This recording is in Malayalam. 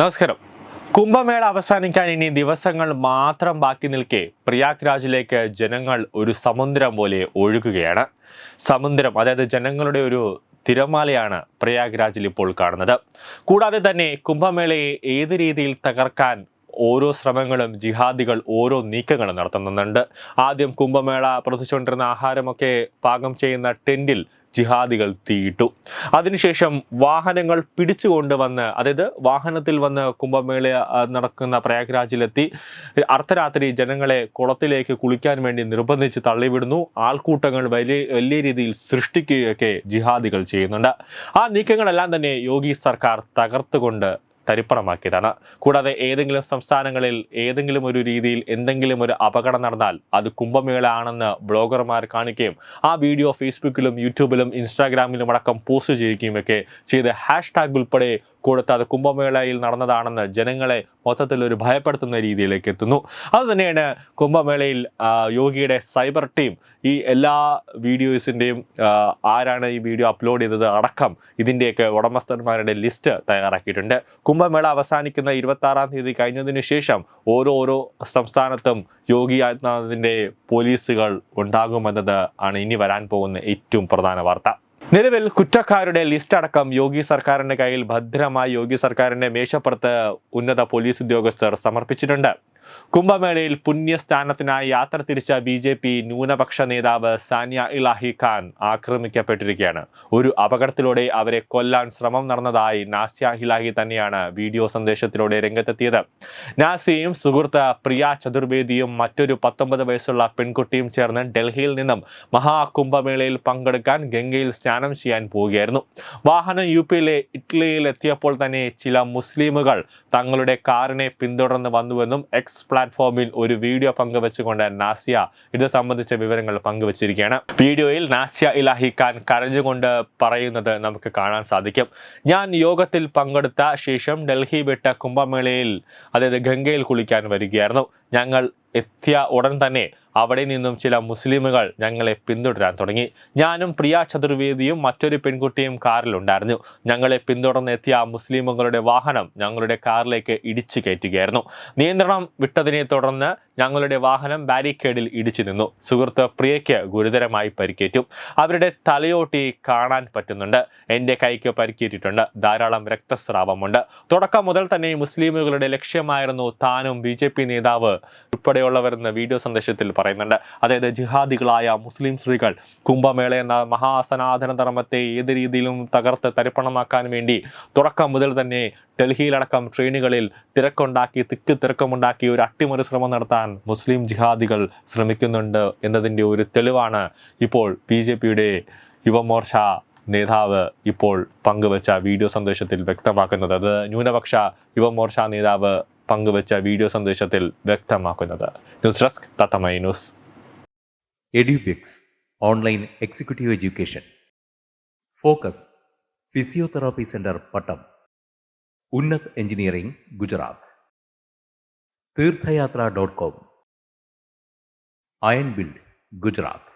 നമസ്കാരം. കുംഭമേള അവസാനിക്കാൻ ഇനി ദിവസങ്ങൾ മാത്രം ബാക്കി നിൽക്കെ പ്രയാഗ്രാജിലേക്ക് ജനങ്ങൾ ഒരു സമുദ്രം പോലെ ഒഴുകുകയാണ്. സമുദ്രം അതായത് ജനങ്ങളുടെ ഒരു തിരമാലയാണ് പ്രയാഗ്രാജിൽ ഇപ്പോൾ കാണുന്നത്. കൂടാതെ തന്നെ കുംഭമേളയെ ഏത് രീതിയിൽ തകർക്കാൻ ഓരോ ശ്രമങ്ങളും ജിഹാദികൾ ഓരോ നീക്കങ്ങളും നടത്തുന്നുണ്ട്. ആദ്യം കുംഭമേള പ്രവർത്തിച്ചുകൊണ്ടിരുന്ന ആഹാരമൊക്കെ പാകം ചെയ്യുന്ന ടെന്റിൽ ജിഹാദികൾ തീയിട്ടു. അതിനുശേഷം വാഹനങ്ങൾ പിടിച്ചുകൊണ്ടുവന്ന് അതായത് വാഹനത്തിൽ വന്ന് കുംഭമേള നടക്കുന്ന പ്രയാഗ്രാജിലെത്തി. അർദ്ധരാത്രി ജനങ്ങളെ കുളത്തിലേക്ക് കുളിക്കാൻ വേണ്ടി നിർബന്ധിച്ച് തള്ളിവിടുന്നു. ആൾക്കൂട്ടങ്ങൾ വലിയ വലിയ രീതിയിൽ സൃഷ്ടിക്കുകയൊക്കെ ജിഹാദികൾ ചെയ്യുന്നുണ്ട്. ആ നീക്കങ്ങളെല്ലാം തന്നെ യോഗി സർക്കാർ തകർത്തുകൊണ്ട് തരിപ്പണമാക്കിയതാണ്. കൂടാതെ ഏതെങ്കിലും സംസ്ഥാനങ്ങളിൽ ഏതെങ്കിലും ഒരു രീതിയിൽ എന്തെങ്കിലും ഒരു അപകടം നടന്നാൽ അത് കുംഭമേള ആണെന്ന് ബ്ലോഗർമാർ കാണിക്കുകയും ആ വീഡിയോ ഫേസ്ബുക്കിലും യൂട്യൂബിലും ഇൻസ്റ്റാഗ്രാമിലും അടക്കം പോസ്റ്റ് ചെയ്യുകയും ഒക്കെ ചെയ്ത് ഹാഷ്ടാഗ് ഉൾപ്പെടെ കൊടുത്ത് അത് കുംഭമേളയിൽ നടന്നതാണെന്ന് ജനങ്ങളെ മൊത്തത്തിൽ ഒരു ഭയപ്പെടുത്തുന്ന രീതിയിലേക്ക് എത്തുന്നു. അതുതന്നെയാണ് കുംഭമേളയിൽ യോഗിയുടെ സൈബർ ടീം ഈ എല്ലാ വീഡിയോസിന്റെയും ആരാണ് ഈ വീഡിയോ അപ്ലോഡ് ചെയ്തത് അടക്കം ഇതിന്റെയൊക്കെ ഉടമസ്ഥന്മാരുടെ ലിസ്റ്റ് തയ്യാറാക്കിയിട്ടുണ്ട്. കുംഭമേള അവസാനിക്കുന്ന ഇരുപത്തി ആറാം തീയതി കഴിഞ്ഞതിന് ശേഷം ഓരോരോ ഓരോ സംസ്ഥാനത്തും യോഗി ആദിത്യനാഥിന്റെ പോലീസുകൾ ഉണ്ടാകുമെന്നത് ആണ് ഇനി വരാൻ പോകുന്ന ഏറ്റവും പ്രധാന വാർത്ത. നിലവിൽ കുറ്റക്കാരുടെ ലിസ്റ്റ് അടക്കം യോഗി സർക്കാരിന്റെ കയ്യിൽ ഭദ്രമായി യോഗി സർക്കാരിന്റെ മേശപ്പുറത്ത് ഉന്നത പോലീസ് ഉദ്യോഗസ്ഥർ സമർപ്പിച്ചിട്ടുണ്ട്. കുംഭമേളയിൽ പുണ്യസ്ഥാനത്തിനായി യാത്ര തിരിച്ച ബി ജെ പി ന്യൂനപക്ഷ നേതാവ് സാനിയ ഇലാഹി ഖാൻ ആക്രമിക്കപ്പെട്ടിരിക്കുകയാണ്. ഒരു അപകടത്തിലൂടെ അവരെ കൊല്ലാൻ ശ്രമം നടന്നതായി നാസിയ ഇലാഹി തന്നെയാണ് വീഡിയോ സന്ദേശത്തിലൂടെ രംഗത്തെത്തിയത്. നാസിയും സുഹൃത്ത് പ്രിയ ചതുർവേദിയും മറ്റൊരു പത്തൊമ്പത് വയസ്സുള്ള പെൺകുട്ടിയും ചേർന്ന് ഡൽഹിയിൽ നിന്നും മഹാകുംഭമേളയിൽ പങ്കെടുക്കാൻ ഗംഗയിൽ സ്നാനം ചെയ്യാൻ പോവുകയായിരുന്നു. വാഹനം യു പിയിലെ ഇറ്റലിയിൽ എത്തിയപ്പോൾ തന്നെ ചില മുസ്ലിമുകൾ തങ്ങളുടെ കാറിനെ പിന്തുടർന്ന് വന്നുവെന്നും എക്സ് പ്ലാറ്റ്ഫോമിൽ ഒരു വീഡിയോ പങ്കുവെച്ചുകൊണ്ട് നാസിയ ഇത് സംബന്ധിച്ച വിവരങ്ങൾ പങ്കുവച്ചിരിക്കുകയാണ്. വീഡിയോയിൽ നാസിയ ഇലാഹി ഖാൻ കരഞ്ഞുകൊണ്ട് പറയുന്നത് നമുക്ക് കാണാൻ സാധിക്കും. ഞാൻ യോഗത്തിൽ പങ്കെടുത്ത ശേഷം ഡൽഹി വിട്ട കുംഭമേളയിൽ അതായത് ഗംഗയിൽ കുളിക്കാൻ വരികയായിരുന്നു. ഞങ്ങൾ എത്തിയ ഉടൻ തന്നെ അവിടെ നിന്നും ചില മുസ്ലിമുകൾ ഞങ്ങളെ പിന്തുടരാൻ തുടങ്ങി. ഞാനും പ്രിയ ചതുർവേദിയും മറ്റൊരു പെൺകുട്ടിയും കാറിലുണ്ടായിരുന്നു ഞങ്ങളെ പിന്തുടർന്ന് എത്തിയ മുസ്ലിമുകളുടെ വാഹനം ഞങ്ങളുടെ കാറിലേക്ക് ഇടിച്ചു കയറ്റുകയായിരുന്നു. നിയന്ത്രണം വിട്ടതിനെ തുടർന്ന് ഞങ്ങളുടെ വാഹനം ബാരിക്കേഡിൽ ഇടിച്ചു നിന്നു. സുഹൃത്ത് പ്രിയയ്ക്ക് ഗുരുതരമായി പരിക്കേറ്റു. അവരുടെ തലയോട്ടി കാണാൻ പറ്റുന്നുണ്ട്. എന്റെ കൈക്ക് പരിക്കേറ്റിട്ടുണ്ട്. ധാരാളം രക്തസ്രാവമുണ്ട്. തുടക്കം മുതൽ തന്നെ മുസ്ലിമുകളുടെ ലക്ഷ്യമായിരുന്നു താനും ബി നേതാവ് ഉൾപ്പെടെയുള്ളവരെന്ന് വീഡിയോ സന്ദേശത്തിൽ പറയുന്നുണ്ട്. അതായത് ജിഹാദികളായ മുസ്ലിം സ്ത്രീകൾ കുംഭമേള എന്ന മഹാസനാതന ധർമ്മത്തെ ഏത് രീതിയിലും തകർത്ത് തരിപ്പണമാക്കാൻ വേണ്ടി തുടക്കം മുതൽ തന്നെ ഡൽഹിയിലടക്കം ട്രെയിനുകളിൽ തിരക്കുണ്ടാക്കി തിക്ക് തിരക്കമുണ്ടാക്കി ഒരു അട്ടിമറി ശ്രമം നടത്താൻ മുസ്ലിം ജിഹാദികൾ ശ്രമിക്കുന്നുണ്ട് എന്നതിന്റെ ഒരു തെളിവാണ് ഇപ്പോൾ ബി ജെ പിയുടെ യുവമോർച്ച നേതാവ് ഇപ്പോൾ പങ്കുവച്ച വീഡിയോ സന്ദേശത്തിൽ വ്യക്തമാക്കുന്നത്. അത് ന്യൂനപക്ഷ യുവമോർച്ച നേതാവ് പങ്കുവച്ച വീഡിയോ സന്ദേശത്തിൽ വ്യക്തമാക്കുന്നത്. News desk തത്തമൈ news. Edubix online executive education. Focus physiotherapy centre Pattom. Unnat engineering Gujarat. Theerthayathra dot com. Iron build Gujarat.